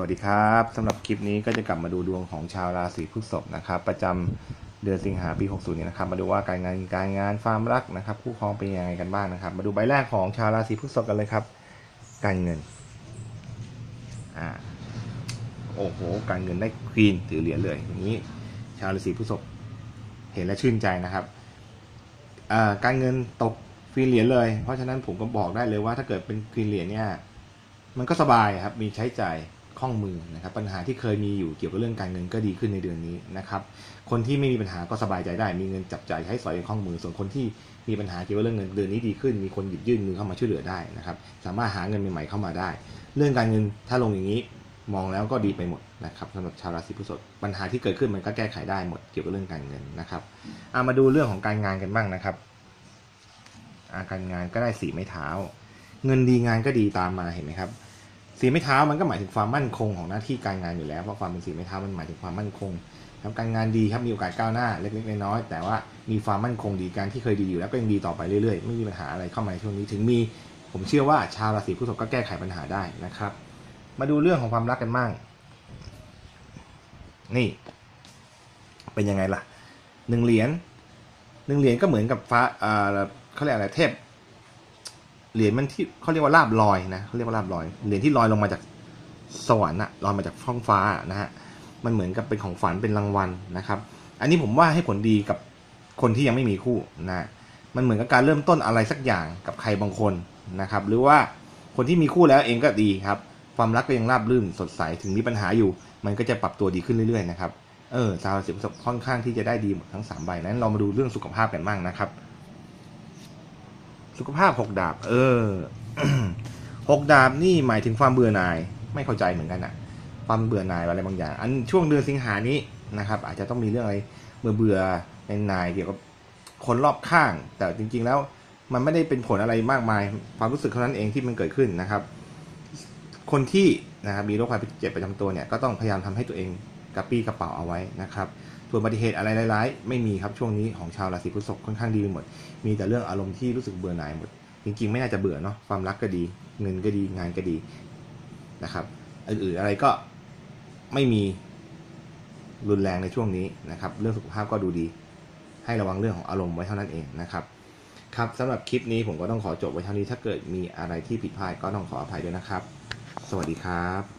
วัสดีครับสำหรับคลิปนี้ก็จะกลับมาดูดวงของชาวราศีพฤษภนะครับ ประจำเดือนสิงหาปี 60 นี้นะครับ มาดูว่าการงานการงานความรักนะครับ คู่ครองเป็นยังไงกันบ้างนะครับ มาดูใบแรกของชาวราศีพฤษภกันเลยครับ การเงินอ่าโอ้โห การเงินได้ควีนถือเหรียญเลยอย่างนี้ ชาวราศีพฤษภเห็นแล้วชื่นใจนะครับอ่าการเงินตกควีนเหรียญเลย เพราะฉะนั้นผมก็บอกได้เลยว่าถ้าเกิดเป็นควีนเหรียญเนี่ยมันก็สบายครับมีใช้จ่าย คล่องมือนะครับปัญหาที่เคยมีอยู่เกี่ยวกับเรื่องการเงินก็ดีขึ้นในเดือนนี้นะครับคนที่ไม่มีปัญหาก็สบายใจได้ มีเงินจับจ่ายใช้สอยคล่องมือ ส่วนคนที่มีปัญหาเกี่ยวกับเรื่องเงินเดือนนี้ดีขึ้น มีคนหยิบยื่นมือเข้ามาช่วยเหลือได้นะครับสามารถหาเงินใหม่ๆเข้ามาได้ เรื่องการเงินถ้าลงอย่างนี้มองแล้วก็ดีไปหมดนะครับสำหรับชาวราศีพฤษภปัญหาที่เกิดขึ้นมันก็แก้ไขได้หมดเกี่ยวกับเรื่องการเงินนะครับเอามาดูเรื่องของการงานกันบ้างนะครับอาการงานก็ได้สีไม้เท้า เงินดีงานก็ดีตามมาเห็นไหมครับ สีไม้เท้ามันก็หมายถึงความมั่นคงของหน้าที่การงานอยู่แล้วเพราะความเป็นสีไม้เท้ามันหมายถึงความมั่นคงทำการงานดีครับมีโอกาสก้าวหน้าเล็กๆน้อยๆแต่ว่ามีความมั่นคงดีการที่เคยดีอยู่แล้วก็ยังดีต่อไปเรื่อยๆ ไม่มีปัญหาอะไรเข้ามาในช่วงนี้ถึงมี ผมเชื่อว่าชาวราศีพฤษภก็แก้ไขปัญหาได้นะครับ มาดูเรื่องของความรักกันบ้างนี่ เป็นยังไงล่ะหนึ่งเหรียญหนึ่งเหรียญก็เหมือนกับฟ้าอ่าเขาเรียกอะไรเทพ เหรียญมันที่เขาเรียกว่าลาบลอยนะเขาเรียกว่าลาบลอยเหรียญที่ลอยลงมาจากสวรรค์อะลอยมาจากท้องฟ้านะฮะมันเหมือนกับเป็นของฝันเป็นรางวัลนะครับ อันนี้ผมว่าให้ผลดีกับคนที่ยังไม่มีคู่นะมันเหมือนกับการเริ่มต้นอะไรสักอย่างกับใครบางคนนะครับ หรือว่าคนที่มีคู่แล้วเองก็ดีครับ ความรักก็ยังราบรื่นสดใสถึงมีปัญหาอยู่ มันก็จะปรับตัวดีขึ้นเรื่อยๆนะครับเออชาวราศีพฤษภค่อนข้างที่จะได้ดีหมดทั้งสามใบนั้นเรามาดูเรื่องสุขภาพกันบ้างนะครับ สุขภาพหกดาบ เออหกดาบนี่หมายถึงความเบื่อหน่ายไม่เข้าใจเหมือนกันอะความเบื่อหน่ายอะไรบางอย่าง อันช่วงเดือนสิงหานี้นะครับ อาจจะต้องมีเรื่องอะไรเบื่อเบื่อเป็นนายเกี่ยวกับคนรอบข้าง แต่จริง ๆ แล้วมันไม่ได้เป็นผลอะไรมากมาย ความรู้สึกเท่านั้นเองที่มันเกิดขึ้นนะครับ คนที่นะครับมีโรคภัยเจ็บประจำตัวเนี่ยก็ต้องพยายามทำให้ตัวเองกระปี้กระเป๋าเอาไว้นะครับ ส่วนอุบัติเหตุอะไรร้ายๆ ไม่มีครับช่วงนี้ของชาวราศีพฤษภค่อนข้างดีไปหมด มีแต่เรื่องอารมณ์ที่รู้สึกเบื่อหน่ายหมด จริงๆ ไม่น่าจะเบื่อเนาะความรักก็ดี เงินก็ดีงานก็ดีนะครับอื่นๆอะไรก็ไม่มีรุนแรงในช่วงนี้นะครับ เรื่องสุขภาพก็ดูดี ให้ระวังเรื่องของอารมณ์ไว้เท่านั้นเองนะครับ ครับสำหรับคลิปนี้ผมก็ต้องขอจบไว้เท่านี้ถ้าเกิดมีอะไรที่ผิดพลาดก็ต้องขออภัยด้วยนะครับ สวัสดีครับ